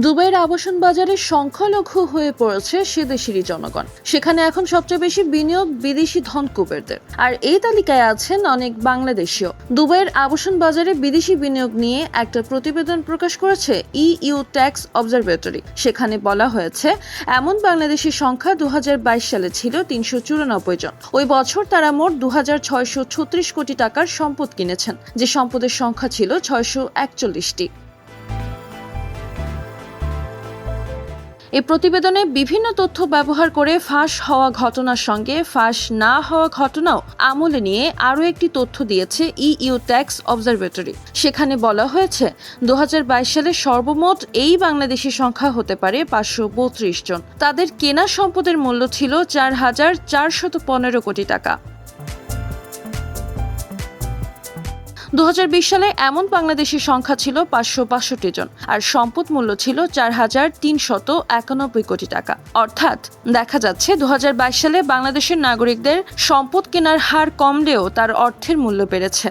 দুবাইয়ের আবাসন বাজারে সংখ্যালঘু হয়ে পড়েছে সে দেশেরই জনগণ। সেখানে এখন সবচেয়ে বেশি বিনিয়োগ বিদেশি ধন কুবেরদের। আর এই তালিকায় আছেন অনেক বাংলাদেশীয়। দুবাইয়ের আবাসন বাজারে বিদেশি বিনিয়োগ নিয়ে একটা প্রতিবেদন প্রকাশ করেছে ইইউ ট্যাক্স অবজারভেটরি। সেখানে বলা হয়েছে, এমন বাংলাদেশের সংখ্যা দু হাজার বাইশ সালে ছিল তিনশো চুরানব্বই জন। ওই বছর তারা মোট দু হাজার ছয়শো ছত্রিশ কোটি টাকার সম্পদ কিনেছেন, যে সম্পদের সংখ্যা ছিল ছয়শো একচল্লিশটি। এই প্রতিবেদনে বিভিন্ন তথ্য ব্যবহার করে ফাঁস হওয়া ঘটনার সঙ্গে ফাঁস না হওয়া ঘটনাও আমলে নিয়ে আরও একটি তথ্য দিয়েছে ইইউ ট্যাক্স অবজারভেটরি। সেখানে বলা হয়েছে দু হাজার বাইশ সালে সর্বমোট এই বাংলাদেশি সংখ্যা হতে পারে পাঁচশো বত্রিশ জন। তাদের কেনা সম্পদের মূল্য ছিল চার হাজার চারশত পনেরো কোটি টাকা। দু হাজার বিশ সালে এমন বাংলাদেশের সংখ্যা ছিল পাঁচশো বাষট্টি জন, আর সম্পদ মূল্য ছিল চার হাজার তিনশত একানব্বই কোটি টাকা। অর্থাৎ দেখা যাচ্ছে দু হাজার বাইশ সালে বাংলাদেশের নাগরিকদের সম্পদ কেনার হার কমলেও তার অর্থের মূল্য বেড়েছে।